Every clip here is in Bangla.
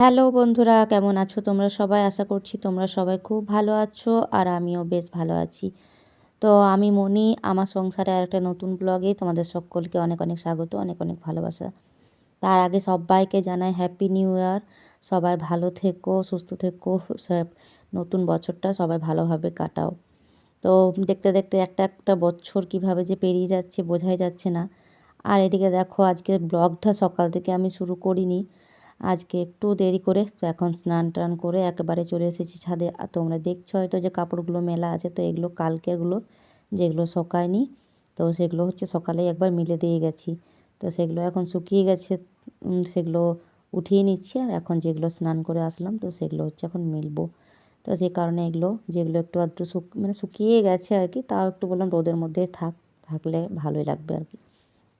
হ্যালো বন্ধুরা, কেমন আছো তোমরা সবাই? আশা করছি তোমরা সবাই খুব ভালো আছো আর আমিও বেশ ভালো আছি। তো আমি মনি, আমার সংসারে আর একটা নতুন ব্লগে তোমাদের সকলকে অনেক অনেক স্বাগত, অনেক অনেক ভালোবাসা। তার আগে সবাইকে জানাই হ্যাপি নিউ ইয়ার সবাই ভালো থেকো, সুস্থ থেকো নতুন বছরটা সবাই ভালোভাবে কাটাও। তো দেখতে দেখতে একটা একটা বছর কীভাবে যে পেরিয়ে যাচ্ছে বোঝাই যাচ্ছে না। আর এদিকে দেখো আজকে ব্লগটা সকাল থেকে আমি শুরু করিনি। আজকে একটু দেরি করে তো এখন স্নান টান করে একেবারে চলে এসেছি ছাদে। আর তোমরা দেখছ হয়তো যে কাপড়গুলো মেলা আছে, তো এগুলো কালকেরগুলো যেগুলো শোকায়নি, তো সেগুলো হচ্ছে সকালেই একবার মিলে দিয়ে গেছি। তো সেগুলো এখন শুকিয়ে গেছে সেগুলো উঠিয়ে নিচ্ছি আর এখন যেগুলো স্নান করে আসলাম, তো সেগুলো হচ্ছে এখন মিলবো। তো সেই কারণে এগুলো, যেগুলো একটু আধটু শুক মানে শুকিয়ে গেছে আর কি, তাও একটু বললাম রোদের মধ্যে থাক, থাকলে ভালোই লাগবে আর কি।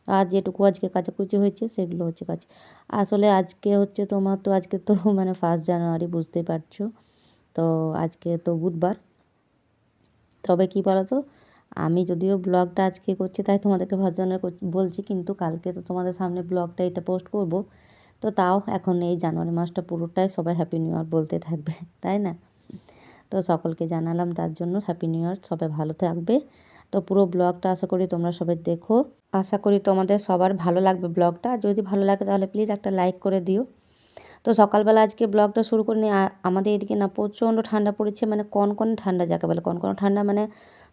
আর যেটুকু আজকে কাচাকুচি হয়েছে, সেগুলো হচ্ছে কাজ। আসলে আজকে হচ্ছে তোমার তো, আজকে তো মানে ফার্স্ট জানুয়ারি বুঝতেই পারছ। তো আজকে তো বুধবার। তবে কী বলো তো আমি যদিও ব্লগটা আজকে করছি, তাই তোমাদেরকে ফার্স্ট জানুয়ারি বলছি, কিন্তু কালকে তো তোমাদের সামনে ব্লগটা এটা পোস্ট করব। তো তাও এখন এই জানুয়ারি মাসটা পুরোটাই সবাই হ্যাপি নিউ ইয়ার বলতে থাকবে, তাই না? তো সকলকে জানালাম তার জন্য হ্যাপি নিউ ইয়ার সবাই ভালো থাকবে। তো পুরো ব্লগটা আশা করি তোমরা সবাই দেখো। আশা করি তোমাদের সবার ভালো লাগবে ব্লগটা। যদি ভালো লাগে তাহলে প্লিজ একটা লাইক করে দিও। তো সকালবেলা আজকে ব্লগটা শুরু করে নিয়ে আমাদের এদিকে না প্রচণ্ড ঠান্ডা পড়েছে। মানে কনকনে ঠান্ডা যাকে বলে। কনকনে ঠান্ডা মানে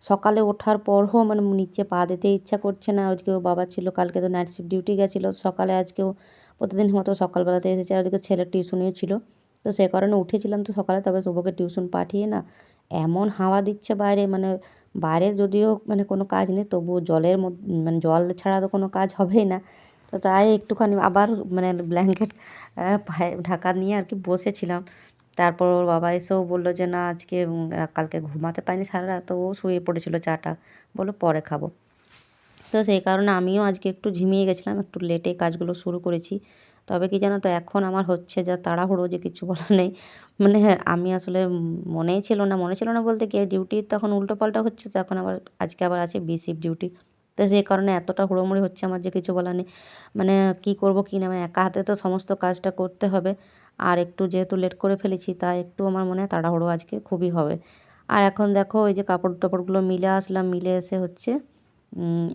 সকালে ওঠার পরও মানে নিচে পা দিতে ইচ্ছা করছে না। আজকে ও বাবা ছিল, কালকে তো নাইট শিফট ডিউটি গেছিল। সকালে আজকেও প্রতিদিন মতো সকালবেলাতে এসেছে। আর ওদিকে ছেলের টিউশনিও ছিল। তো সেই কারণে উঠেছিলাম তো সকালে। তবে শুভকে টিউশন পাঠিয়ে না এমন হাওয়া দিচ্ছে বাইরে। মানে বাইরে যদিও মানে কোনো কাজ নেই তবুও জলের মানে জল ছাড়া তো কোনো কাজ হবেই না। তো তাই একটুখানি আবার মানে ব্ল্যাঙ্কেট ঢাকা নিয়ে আর কি বসেছিলাম। তারপর ওর বাবা এসেও বলল যে, না, আজকে কালকে ঘুমাতে পারিনি সারা রাত। ও শুয়ে পড়েছিল চাটা। বলো পরে খাব। তো সেই কারণে আমিও আজকে একটু ঝিমিয়ে গেছিলাম, একটু লেটে কাজগুলো শুরু করেছি। তবে কি জানো তো এখন আমার হচ্ছে যা তাড়াহুড়ো যে কিছু বলার নেই। মানে হ্যাঁ আমি আসলে মনেই ছিল না, মনে ছিল না বলতে কি ডিউটি তখন উল্টো পাল্টা হচ্ছে, তো এখন আবার আজকে আবার আছে বি শিফট ডিউটি তো সেই কারণে এতটা হুড়োমুড়ি হচ্ছে আমার যে কিছু বলার নেই। মানে কী করব কি না মানে একা হাতে তো সমস্ত কাজটা করতে হবে। আর একটু যেহেতু লেট করে ফেলেছি তাই একটু আমার মনে হয় তাড়াহুড়ো আজকে খুবই হবে। আর এখন দেখো, ওই যে কাপড় টাপড়গুলো মিলে আসলাম, মিলে এসে হচ্ছে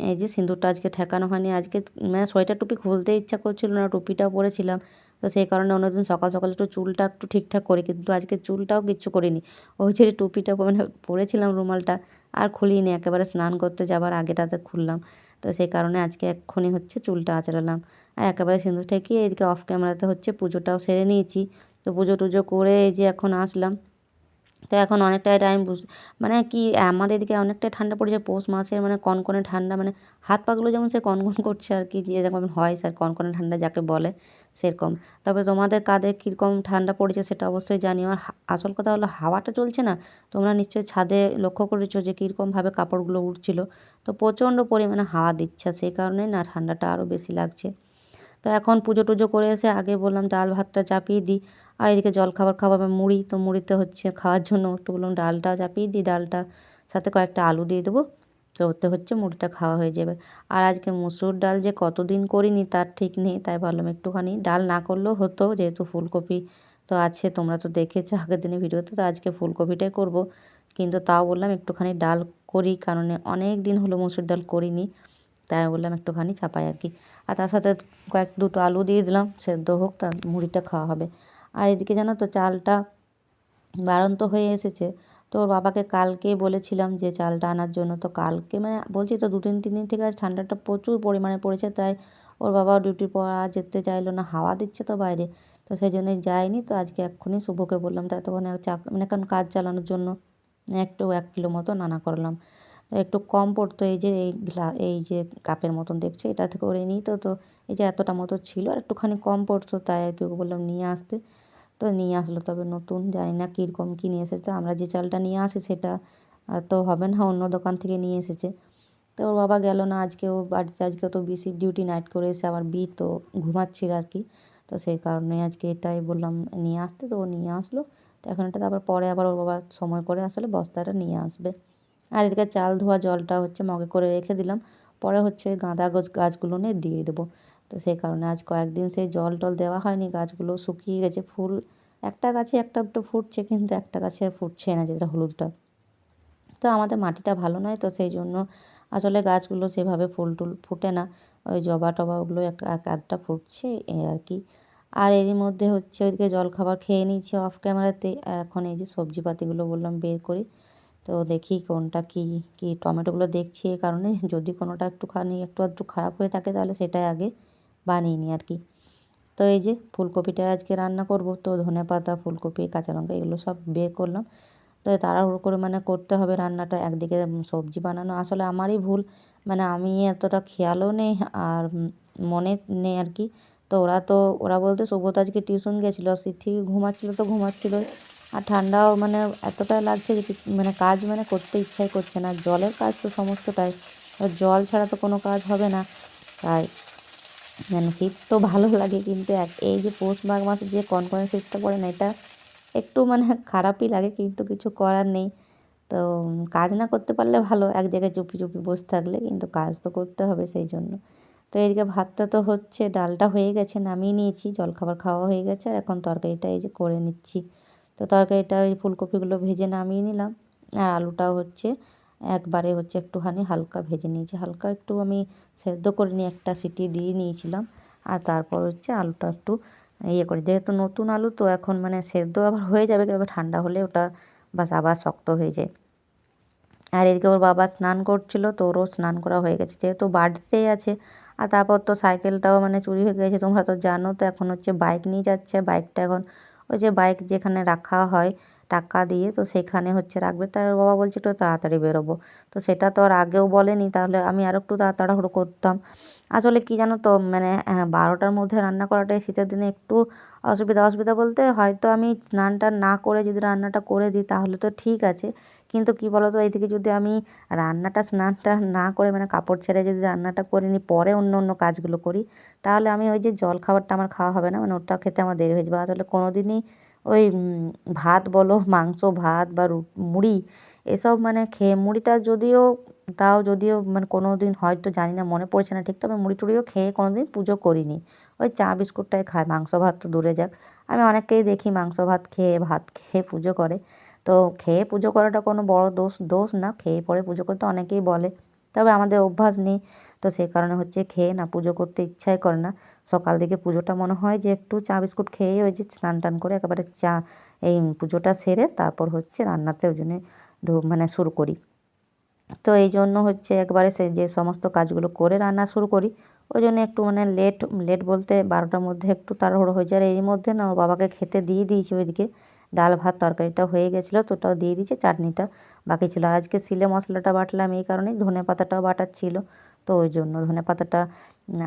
এই যে সিঁদুরটা আজকে ঠেকানো হয়নি, আজকে মানে সোয়েটার টুপি খুলতে ইচ্ছা করছিল না, টুপিটাও পরেছিলাম। তো সেই কারণে অন্যদিন সকাল সকাল একটু চুলটা একটু ঠিকঠাক করি, কিন্তু আজকে চুলটাও কিচ্ছু করিনি। ওই যে টুপিটা মানে পরেছিলাম রুমালটা, আর খুলিনি, একেবারে স্নান করতে যাবার আগেটাতে খুললাম। তো সেই কারণে আজকে এক্ষুনি হচ্ছে চুলটা আঁচড়ালাম। আর একেবারে সিঁদুর ঠেকিয়ে এদিকে অফ ক্যামেরাতে হচ্ছে পুজোটাও সেরে নিয়েছি। তো পুজো টুজো করে এই যে এখন আসলাম। তো এখন অনেকটাই টাইম বুঝ মানে কি আমাদের এদিকে অনেকটাই ঠান্ডা পড়েছে, পৌষ মাসের মানে কনকনে ঠান্ডা মানে হাত পাগুলো যেমন সে কনকন করছে আর কি যে যেমন হয় স্যার কনকনে ঠান্ডা যাকে বলে সেরকম। তবে তোমাদের কাঁধে কীরকম ঠান্ডা পড়েছে সেটা অবশ্যই জানি আর আসল কথা হলো হাওয়াটা চলছে না, তোমরা নিশ্চয়ই ছাদে লক্ষ্য করেছ যে কীরকমভাবে কাপড়গুলো উঠছিল। তো প্রচণ্ড পরিমাণে হাওয়া দিচ্ছে সেই কারণে না ঠান্ডাটা আরও বেশি লাগছে। তো এখন পুজো টুজো করে এসে আগে বললাম ডাল ভাতটা চাপিয়ে দিই। আর এদিকে জলখাবার খাওয়াবে মুড়ি। তো মুড়িতে হচ্ছে খাওয়ার জন্য একটু বললাম ডালটা চাপিয়ে দিই, ডালটা। সাথে কয়েকটা আলু দিয়ে দেবো। তো ওতে হচ্ছে মুড়িটা খাওয়া হয়ে যাবে। আর আজকে মুসুর ডাল যে কতদিন করিনি তার ঠিক নেই, তাই ভাবলাম একটুখানি। ডাল না করলেও হতো, যেহেতু ফুলকপি তো আছে, তোমরা তো দেখেছ আগের দিনের ভিডিওতে, তো আজকে ফুলকপিটাই করব। কিন্তু তাও বললাম একটুখানি ডাল করি, কারণে অনেক দিন হলো মুসুর ডাল করিনি। তাই বললাম একটুখানি চাপাই আর কি। আর তার সাথে কয়েক দুটো আলু দিয়ে দিলাম, সেদ্ধ হোক তার মুড়িটা খাওয়া হবে। আর এদিকে জানো তো চালটা বাড়ন্ত হয়ে এসেছে। তো ওর বাবাকে কালকে বলেছিলাম যে চালটা আনার জন্য। তো কালকে মানে বলছি তো দু তিন তিন দিন থেকে আজ ঠান্ডাটা প্রচুর পরিমাণে পড়েছে, তাই ওর বাবাও ডিউটি আর যেতে চাইলো না, হাওয়া দিচ্ছে তো বাইরে। তো সেই জন্যই যায়নি, তো আজকে এক্ষুনি শুভকে বললাম তাই তখন চা মানে এখন কাজ চালানোর জন্য একটু এক কিলো মতো নানা করলাম। তো একটু কম পড়তো এই যে, এই গ্লা এই যে কাপের মতন দেখছ, এটা থেকে করে নিই তো তো এই যে এতটা মতো ছিল, আর একটুখানি কম পড়তো, তাই আর কি বললাম নিয়ে আসতে। তো নিয়ে আসলো। তবে নতুন, জানি না কীরকম কী নিয়ে এসেছে। আমরা যে চালটা নিয়ে আসি সেটা তো হবে না, অন্য দোকান থেকে নিয়ে এসেছে। তো ওর বাবা গেল না, আজকে ও বাড়িতে, আজকে তো বিসি ডিউটি নাইট করে এসে আবার বি তো ঘুমাচ্ছিল আর কি তো সেই কারণে আজকে এটাই বললাম, নিয়ে আসতে। তো ও নিয়ে আসলো। তো এখন এটা তারপর পরে আবার ওর বাবা সময় করে আসলে বস্তাটা নিয়ে আসবে। আর এদিকে চাল ধোয়া জলটা হচ্ছে মগে করে রেখে দিলাম। পরে হচ্ছে গাঁদা গাছ গাছগুলো নিয়ে দিয়ে দেবো। তো সেই কারণে আজ কয়েকদিন সেই জল টল দেওয়া হয়নি, গাছগুলো শুকিয়ে গেছে, ফুল একটা গাছে একটা দুটো ফুটছে, কিন্তু একটা গাছে ফুটছে না যেটা হলুদটা। তো আমাদের মাটিটা ভালো নয় তো সেই জন্য আসলে গাছগুলো সেভাবে ফুল টুল ফোটে না, ওই জবা টবা ওগুলো একটা এক আধটা ফুটছে আর কি। আর এরই মধ্যে হচ্ছে ওইদিকে জলখাবার খেয়ে নিয়েছি অফ ক্যামেরাতে এখন এই যে সবজিপাতিগুলো বললাম বের করি। তো দেখি কোনটা কী কী টমেটোগুলো দেখছি এই কারণে, যদি কোনোটা একটুখানি একটু আধটু খারাপ হয়ে থাকে তাহলে সেটাই আগে বানিয়ে নিই আর কি। তো এই যে ফুলকপিটা আজকে রান্না করব, তো ধনে পাতা, ফুলকপি, কাঁচা লঙ্কা এগুলো সব বের করলাম। তো তাড়াহুড়ো করে মানে করতে হবে রান্নাটা, একদিকে সবজি বানানো। আসলে আমারই ভুল মানে আমি এতটা খেয়ালও নেই আর মনে নেই আর কি। তো ওরা তো, ওরা বলতে সুব্রত আজকে টিউশন গেছিল থেকে ঘুমাচ্ছিলো তো ঘুমাচ্ছিলো। আর ঠান্ডাও মানে এতটা লাগছে যে মানে কাজ মানে করতে ইচ্ছাই করছে না। জলের কাজ তো সমস্তটাই জল ছাড়া তো কোনো কাজ হবে না। তাই মানে শীত তো ভালো লাগে, কিন্তু এক, এই যে পৌষ মাঘ মাসে যে কনকনে শীতটা পড়ে না, এটা একটু মানে খারাপই লাগে, কিন্তু কিছু করার নেই। তো কাজ না করতে পারলে ভালো, এক জায়গায় চুপি চুপি বসে থাকলে কিন্তু কাজ তো করতে হবে সেই জন্য। তো এদিকে ভাতটা তো হচ্ছে, ডালটা হয়ে গেছে, নামিয়ে নিয়েছি জলখাবার খাওয়া হয়ে গেছে, আর এখন তরকারিটা এই যে করে নিচ্ছি। তো তরকারিটা ওই ফুলকপিগুলো ভেজে নামিয়ে নিলাম, আর আলুটাও হচ্ছে একবারে হচ্ছে একটুখানি হালকা ভেজে নিয়েছি। হালকা একটু আমি সেদ্ধ করে নিয়ে একটা সিটি দিয়ে নিয়েছিলাম। আর তারপর হচ্ছে আলুটা একটু ইয়ে করি, যেহেতু নতুন আলু তো এখন মানে সেদ্ধ আবার হয়ে যাবে, এবার ঠান্ডা হলে ওটা বাস আবার শক্ত হয়ে যায়। আর এদিকে ওর বাবা স্নান করছিল, তো ওরও স্নান করা হয়ে গেছে, যেহেতু বাড়িতেই আছে। আর তারপর তো সাইকেলটাও মানে চুরি হয়ে গেছে, তোমরা তো জানো, তো এখন হচ্ছে বাইক নিয়ে যাচ্ছে। বাইকটা এখন ওই যে বাইক যেখানে রাখা হয় টাকা দিয়ে তো সেখানে হচ্ছে রাখবে। তাই ওর বাবা বলছে, একটু তাড়াতাড়ি বেরোবো। তো সেটা তো আর আগেও বলেনি। তাহলে আমি আরও একটু তাড়াতাড়ি করতাম। আসলে কী জানো তো মানে হ্যাঁ বারোটার মধ্যে রান্না করাটাই শীতের দিনে একটু অসুবিধা। অসুবিধা বলতে হয়তো আমি স্নানটা না করে যদি রান্নাটা করে দিই, তাহলে তো ঠিক আছে। কিন্তু কী বলো তো এইদিকে যদি আমি রান্নাটা স্নানটা না করে মানে কাপড় ছেড়ে যদি রান্নাটা করে নিই, পরে অন্য অন্য কাজগুলো করি, তাহলে আমি ওই যে জল খাবারটা আমার খাওয়া হবে না মানে ওটা খেতে আমার দেরি হয়ে যাবে। আসলে কোনো দিনই ওই ভাত বলো, মাংস, ভাত বা মুড়ি, এসব মানে খেয়ে, মুড়িটা যদিও, তাও যদিও মানে কোনো দিন হয়তো জানি না, মনে পড়ছে না ঠিক, তবে মুড়ি টুড়িও খেয়ে কোনো দিন পুজো করিনি। ওই চা বিস্কুটটাই খায়, মাংস ভাত তো দূরে যাক। আমি অনেককেই দেখি মাংস ভাত খেয়ে ভাত খেয়ে পুজো করে। তো খেয়ে পুজো করাটা কোনো বড় দোষ দোষ না, খেয়ে পরে পুজো করতে অনেকেই বলে। তবে আমাদের অভ্যাস নেই। তো সেই কারণে হচ্ছে খেয়ে না, পুজো করতে ইচ্ছাই করে না। সকাল দিকে পুজোটা মনে হয় যে একটু চা বিস্কুট খেয়ে ওই যে স্নান টান করে একেবারে চা এই পুজোটা সেরে তারপর হচ্ছে রান্নাতে ওই জন্যে মানে শুরু করি। তো এই জন্য হচ্ছে একবারে সে যে সমস্ত কাজগুলো করে রান্না শুরু করি, ওই জন্য একটু মানে লেট লেট বলতে বারোটার মধ্যে একটু তাড়াহুড়ো হয়ে যায়। এর মধ্যে না, ওর বাবাকে খেতে দিয়ে দিয়েছি ওইদিকে। ডাল ভাত তরকারিটা হয়ে গেছিল, তো ওটাও দিয়ে দিয়েছে, চাটনিটা বাকি ছিল। আজকে শিলে মশলাটা বাটলাম এই কারণেই ধনে পাতাটাও বাটার ছিল। তো ওই জন্য ধনে পাতাটা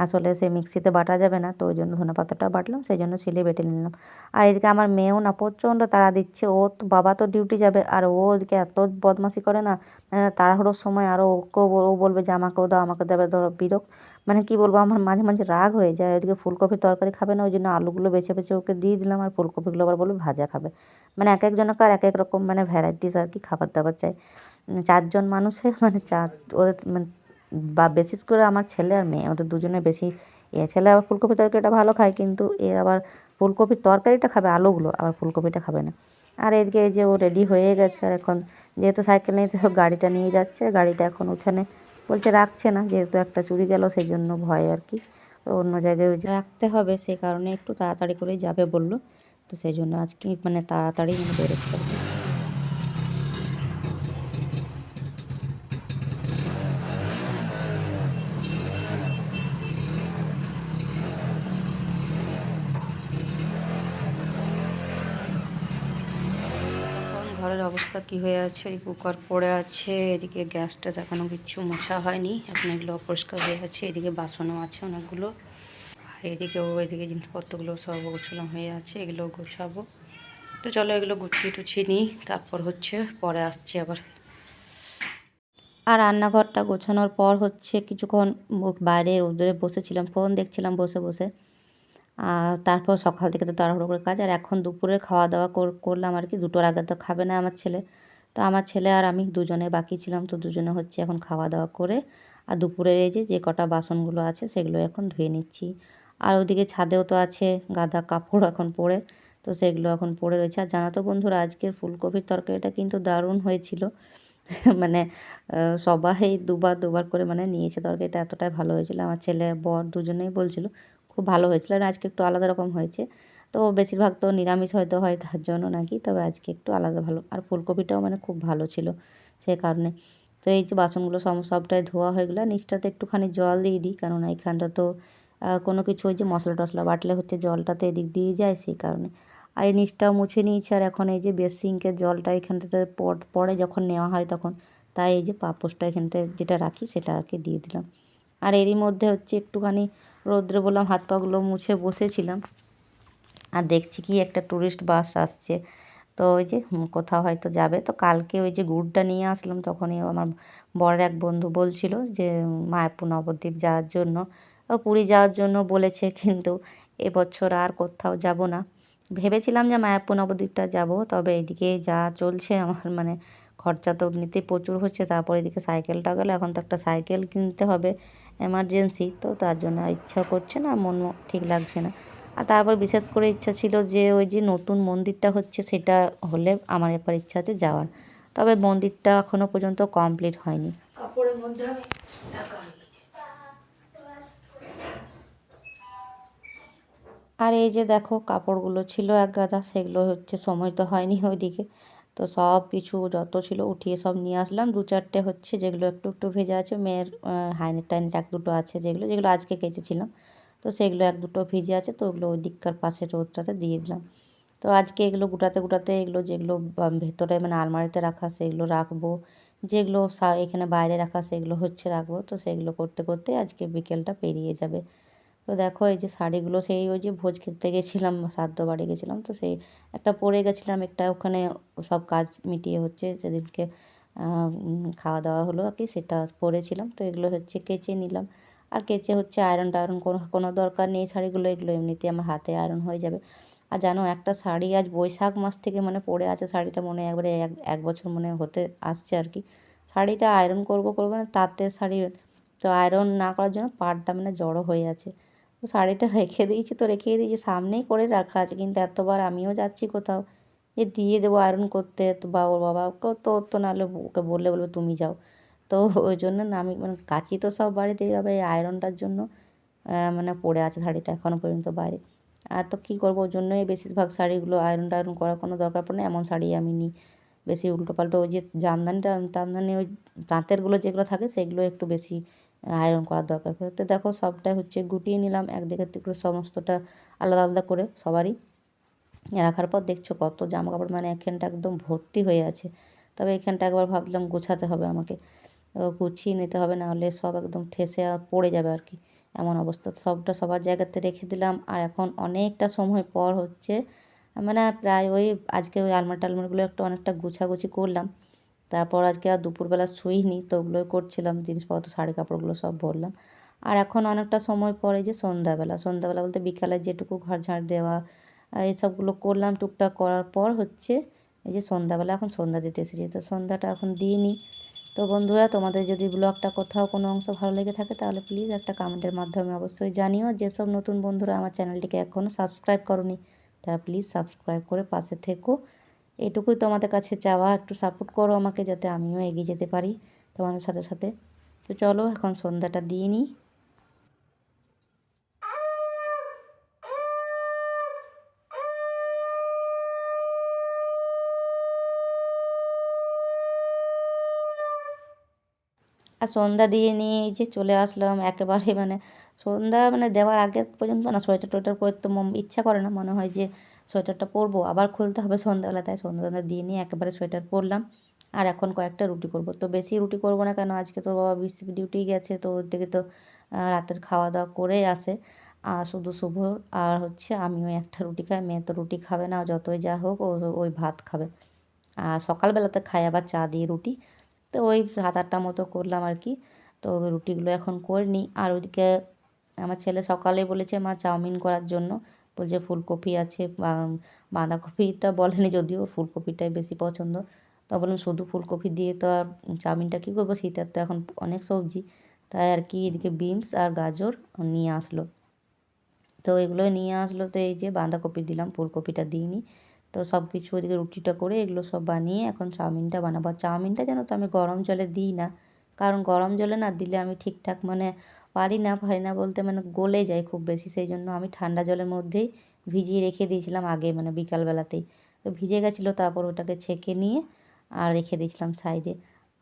আসলে সে মিক্সিতে বাটা যাবে না, তো ওই জন্য ধনে পাতাটা বাটলাম, সেই জন্য শিলে বেটে নিলাম। আর এদিকে আমার মেয়েও না প্রচণ্ড তাড়া দিচ্ছে, ও তো বাবা তো ডিউটি যাবে, আর ও ওদিকে এত বদমাশি করে না মানে তাড়াহুড়োর সময় আরও ওকেও ও বলবে যে আমাকেও দাও, আমাকে দেবে, ধরো বিরক মানে কী বলব, আমার মাঝে মাঝে রাগ হয়ে যায়, ওইদিকে ফুলকপির তরকারি খাবে না, ওই জন্য আলুগুলো বেছে বেছে ওকে দিয়ে দিলাম, আর ফুলকপিগুলো আবার বলবে ভাজা খাবে। মানে এক একজনকে আর এক এক রকম মানে ভ্যারাইটিস আর কি খাবার দাবার চাই। চারজন মানুষের মানে চার, ওদের মানে বা বিশেষ করে আমার ছেলে আর মেয়ে ওদের দুজনে বেশি, এ ছেলে আবার ফুলকপির তরকারিটা ভালো খায়, কিন্তু এ আবার ফুলকপির তরকারিটা খাবে আলুগুলো, আবার ফুলকপিটা খাবে না। আর এদিকে যে ও রেডি হয়ে গেছে, আর এখন যেহেতু সাইকেল নিয়ে তো গাড়িটা নিয়ে যাচ্ছে, গাড়িটা এখন ওখানে বলছে রাখছে না, যেহেতু একটা চুরি গেল সেই জন্য ভয় আর কি। তো অন্য জায়গায় রাখতে হবে সেই কারণে একটু তাড়াতাড়ি করেই যাবে বলল। তো সেই জন্য আজকে মানে তাড়াতাড়ি বেরোচ্ছে ঘরের অবস্থা কি হয়ে আছে? কুকার পড়ে আছে, এদিকে গ্যাসটা এখনও কিছু মোছা হয়নি, এখন এগুলো অপরিষ্কার হয়ে আছে, এদিকে বাসনও আছে অনেকগুলো। আর এদিকে ও এদিকে জিনিসপত্রগুলো সব গোছানো হয়ে আছে, এগুলো গোছাবো। তো চলো এগুলো গুছিয়ে টুছিয়ে নিই, তারপর হচ্ছে পরে আসছে আবার। আর রান্নাঘরটা গোছানোর পর হচ্ছে কিছুক্ষণ বাইরে রোদে বসেছিলাম, ফোন দেখছিলাম বসে বসে। তারপর সকাল থেকে তো তাড়াহুড়ো করে কাজ, আর এখন দুপুরে খাওয়া দাওয়া করলাম আর কি। দুটোর আগে তো খাবে না আমার ছেলে। তো আমার ছেলে আর আমি দুজনে বাকি ছিলাম, তো দুজনে হচ্ছে এখন খাওয়া দাওয়া করে, আর দুপুরের এই যে যে কটা বাসনগুলো আছে সেগুলো এখন ধুয়ে নিচ্ছি। আর ওদিকে ছাদেও তো আছে গাদা কাপড় এখন পরে, তো সেগুলো এখন পড়ে রয়েছে। আর জানো তো বন্ধুরা, আজকের ফুলকপির তরকারিটা কিন্তু দারুণ হয়েছিল। মানে সবাই দুবার দুবার করে মানে নিয়েছে তরকারিটা, এতটাই ভালো হয়েছিল। আমার ছেলে, বর দুজনেই বলছিল খুব ভালো হয়েছিল আর আজকে একটু আলাদা রকম হয়েছে। তো বেশিরভাগ তো নিরামিষ হয়তো হয় তার জন্য নাকি, তবে আজকে একটু আলাদা ভালো। আর ফুলকপিটাও মানে খুব ভালো ছিল সে কারণে। তো এই যে বাসনগুলো সব সবটাই ধোয়া হয়ে গেলো। নিচটাতে একটুখানি জল দিয়ে দিই, কেননা এখানটা তো কোনো কিছু ওই যে মশলা টশলা বাটলে হচ্ছে জলটাতে এদিক দিয়ে যায় সেই কারণে। আর এই নিচটাও মুছে নিয়েছি আর এখন এই যে বেসিংকের জলটা এখানটাতে পরে যখন নেওয়া হয় তখন তাই এই যে পাপোসটা এখানটায় যেটা রাখি সেটা আর কি দিয়ে দিলাম। আর এরই মধ্যে হচ্ছে একটুখানি রৌদ্রে বললাম, হাত পাগুলো মুছে বসেছিলাম। আর দেখছি কি একটা ট্যুরিস্ট বাস আসছে। তো ওই যে কোথাও হয়তো যাবে। তো কালকে ওই যে গুড়টা নিয়ে আসলাম, তখনই আমার বড় এক বন্ধু বলছিল যে, মায়াপুর নবদ্বীপ যাওয়ার জন্য। পুরী যাওয়ার জন্য বলেছে, কিন্তু এবছর আর কোথাও যাব না। ভেবেছিলাম যে মায়াপুর নবদ্বীপটা যাব, তবে এদিকে যা চলছে আমার মানে খরচা তো এমনিতেই প্রচুর হচ্ছে। তারপর এদিকে সাইকেলটা গেলো, এখন তো একটা সাইকেল কিনতে হবে। এমার্জেন্সি তো তার জন্য ইচ্ছা করছে না মন ঠিক লাগছে না। আর তারপর বিশেষ করে ইচ্ছা ছিল যে ওই যে নতুন মন্দিরটা হচ্ছে সেটা হলে আমার একবার ইচ্ছা আছে যাওয়ার। তবে মন্দিরটা এখনও পর্যন্ত কমপ্লিট হয়নি। কাপড়ের মধ্যে আমি আর এই যে দেখো কাপড়গুলো ছিল এক গাদা সেগুলো হচ্ছে সময় তো হয়নি ওইদিকে। তো সব কিছু যত ছিল উঠিয়ে সব নিয়ে আসলাম। দু চারটে হচ্ছে যেগুলো একটু একটু ভেজে আছে, মেয়ের হাইনেট টাইনেট এক দুটো আছে যেগুলো যেগুলো আজকে কেচেছিলাম। তো সেগুলো এক দুটো ভিজে আছে, তো ওগুলো ওই দিককার পাশে রোদটাতে দিয়ে দিলাম। তো আজকে এগুলো গুটাতে গুটাতে এগুলো যেগুলো ভেতরে মানে আলমারিতে রাখা সেগুলো রাখব। যেগুলো এখানে বাইরে রাখা সেগুলো হচ্ছে রাখব। তো সেগুলো করতে করতে আজকে বিকেলটা পেরিয়ে যাবে। তো দেখো এই যে শাড়িগুলো, সেই ওই যে ভোজ খেতে গেছিলাম শ্রাদ্ধ বাড়ি গেছিলাম, তো সেই একটা পরে গেছিলাম, একটা ওখানে সব কাজ মিটিয়ে হচ্ছে, যেদিনকে খাওয়া দাওয়া হলো আর কি, সেটা পরেছিলাম, তো এগুলো হচ্ছে কেচে নিলাম। আর কেচে হচ্ছে আয়রন টায়রন কোনো কোনো দরকার নেই, শাড়িগুলো এগুলো এমনিতে আমার হাতে আয়রন হয়ে যাবে। আর জানো, একটা শাড়ি আজ বৈশাখ মাস থেকে মানে পরে আছে, শাড়িটা মনে একবারে এক এক বছর মনে হতে আসছে আর কি। শাড়িটা আয়রন করব করব না তাঁতের শাড়ি, তো আয়রন না করার জন্য পাড়টা মানে জড়ো হয়ে আছে। শাড়িটা রেখে দিয়েছি তো রেখে দিয়েছি, সামনেই করে রাখা আছে। কিন্তু এতবার আমিও যাচ্ছি কোথাও যে দিয়ে দেবো আয়রন করতে। তো বা ওর বাবাকেও তো তো নাহলে ওকে বললে বলবে, তুমি যাও। তো ওই জন্য না আমি মানে কাচি তো সব বাড়িতেই যাবে এই আয়রনটার জন্য মানে পড়ে আছে শাড়িটা এখনও পর্যন্ত বাইরে। আর তো কী করব, ওর জন্যই বেশিরভাগ শাড়িগুলো আয়রন টায়রন করার কোনো দরকার পড়ে না, এমন শাড়ি আমি নিই। বেশি উল্টো পাল্টো ওই যে জামদানিটা, জামদানি ওই তাঁতেরগুলো যেগুলো থাকে সেগুলো একটু বেশি আয়রন করার দরকার পড়ে। তো দেখো সবটাই হচ্ছে গুটিয়ে নিলাম একদিকের থেকে সমস্তটা আলাদা আলাদা করে সবারই। রাখার পর দেখছ কত জামা কাপড় মানে এখানটা একদম ভর্তি হয়ে আছে। তবে এখানটা একবার ভাবলাম গোছাতে হবে আমাকে। গুছিয়ে নিতে হবে, নাহলে সব একদম ঠেসে পড়ে যাবে আর কি। এমন অবস্থা। সবটা সবার জায়গাতে রেখে দিলাম। আর এখন অনেকটা সময় পর হচ্ছে মানে প্রায় ওই আজকে ওই আলমার টালমারগুলো একটু অনেকটা গুছাগুছি করলাম। তারপর আজকে আর দুপুরবেলা শুইনি, তো ওগুলোই করছিলাম, জিনিসপত্র, শাড়ি, কাপড়গুলো সব ভরলাম। আর এখন অনেকটা সময় পরে যে সন্ধ্যাবেলা সন্ধ্যাবেলা বলতে বিকালে যেটুকু ঘর ঝাড় দেওয়া এইসবগুলো করলাম, টুকটাক করার পর হচ্ছে এই যে সন্ধ্যাবেলা, এখন সন্ধ্যা দিতে এসেছি। তো সন্ধ্যাটা এখন দিইনি। তো বন্ধুরা, তোমাদের যদি ব্লগটা কোথাও কোনো অংশ ভালো লেগে থাকে, তাহলে প্লিজ একটা কমেন্টের মাধ্যমে অবশ্যই জানিও। যেসব নতুন বন্ধুরা আমার চ্যানেলটিকে এখনও সাবস্ক্রাইব করনি, তারা প্লিজ সাবস্ক্রাইব করে পাশে থেকো। এটুকুই তোমাদের কাছে চাওয়া, একটু সাপোর্ট করো আমাকে যাতে আমিও এগিয়ে যেতে পারি তোমাদের সাথে সাথে। তো চলো, এখন সন্ধ্যাটা দিয়ে নিই। আর সন্ধ্যা দিয়ে নিয়ে এই যে চলে আসলাম একেবারে মানে সন্ধ্যা মানে দেওয়ার আগে পর্যন্ত না সোয়েটার টোয়েটার পরতে ইচ্ছা করে না, মনে হয় যে সোয়েটারটা পরবো, আবার খুলতে হবে সন্ধ্যাবেলা, তাই সন্ধ্যা সন্ধ্যা দিয়ে নিয়ে একেবারে সোয়েটার পরলাম। আর এখন কয়েকটা রুটি করব। তো বেশি রুটি করব না কেন? আজকে তোর বাবা বিসিপি ডিউটি গেছে, তো ওর দিকে তো রাতের খাওয়া দাওয়া করে আসে। আর শুধু শুভ, আর হচ্ছে আমিও একটা রুটি খাই। মেয়ে তো রুটি খাবে না, যতই যা হোক ও, ওই ভাত খাবে। আর সকালবেলাতে খাই, আবার চা দিয়ে রুটি। তো ওই সাত আটটা মতো করলাম আর কি। তো রুটিগুলো এখন করে নিই। আর ওইদিকে আমার ছেলে সকালে বলেছে, মা, চাউমিন করার জন্য। বলছে ফুলকপি আছে বাঁধাকপিটা বলেনি যদিও, ফুলকপিটাই বেশি পছন্দ। তা বললাম, শুধু ফুলকপি দিয়ে তো আর চাউমিনটা কী করব? শীতের তো এখন অনেক সবজি। তাই আর কি, এদিকে বিনস আর গাজর নিয়ে আসলো। তো এগুলো নিয়ে আসলো, তো এই যে বাঁধাকপি দিলাম, ফুলকপিটা দিইনি। তো সব কিছু ওদিকে রুটিটা করে এগুলো সব বানিয়ে এখন চাউমিনটা বানাবো। চাউমিনটা যেন তো আমি গরম জলে দিই না, কারণ গরম জলে না দিলে আমি ঠিকঠাক মানে পারি না পারি না বলতে মানে গলে যায় খুব বেশি। সেই জন্য আমি ঠান্ডা জলের মধ্যেই ভিজিয়ে রেখে দিয়েছিলাম আগে মানে বিকালবেলাতেই। তো ভিজে গেছিল, তারপর ওটাকে ছেঁকে নিয়ে আর রেখে দিয়েছিলাম সাইডে।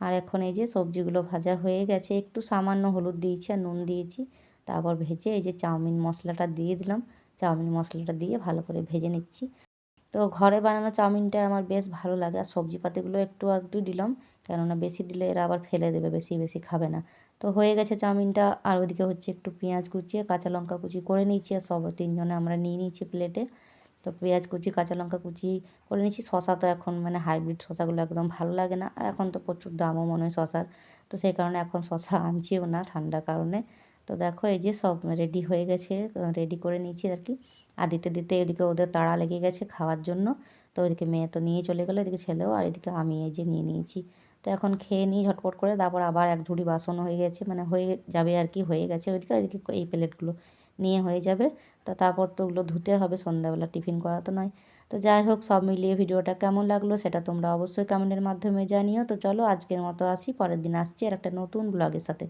আর এখন এই যে সবজিগুলো ভাজা হয়ে গেছে, একটু সামান্য হলুদ দিয়েছি আর নুন দিয়েছি। তারপর ভেজে এই যে চাউমিন মশলাটা দিয়ে দিলাম। চাউমিন মশলাটা দিয়ে ভালো করে ভেজে নিচ্ছি। তো ঘরে বানানো চাউমিনটা আমার বেশ ভালো লাগে। আর সবজিপাতিগুলো একটু একটু দিলাম, কেননা বেশি দিলে এরা আবার ফেলে দেবে, বেশি বেশি খাবে না। তো হয়ে গেছে চাউমিনটা, আর ওদিকে হচ্ছে একটু পেঁয়াজ কুচিয়ে কাঁচা লঙ্কা কুচি করে নিয়েছি, আর সব তিনজনে আমরা নিয়ে নিয়েছি প্লেটে। তো পেঁয়াজ কুচি, কাঁচা লঙ্কা কুচি করে নিয়েছি শশা তো এখন মানে হাইব্রিড শশাগুলো একদম ভালো লাগে না, আর এখন তো প্রচুর দামও মনে হয় শশার তো সেই কারণে এখন শশা আনছিও না ঠান্ডার কারণে। তো দেখো এই যে সব রেডি হয়ে গেছে রেডি করে নিয়েছি আর কি। আর দিতে দিতে এদিকে ওদের তাড়া লেগে গেছে খাওয়ার জন্য। তো ওইদিকে মেয়ে তো নিয়ে চলে গেলো, এদিকে ছেলেও আর এদিকে আমি এই যে নিয়ে নিয়েছি। তো এখন খেয়ে নিই ঝটপট করে তারপর আবার এক ঝুড়ি বাসন হয়ে গেছে মানে হয়ে যাবে আর কি, হয়ে গেছে ওইদিকে ওইদিকে এই প্লেটগুলো নিয়ে হয়ে যাবে। তো তারপর তো ওগুলো ধুতে হবে, সন্ধ্যাবেলা টিফিন করা তো নয়। তো যাই হোক, সব মিলিয়ে ভিডিওটা কেমন লাগল সেটা তোমরা অবশ্যই কমেন্টের মাধ্যমে জানিও। তো চলো আজকের মতো আসি, পরের দিন আসছি আর একটা নতুন ব্লগের সাথে।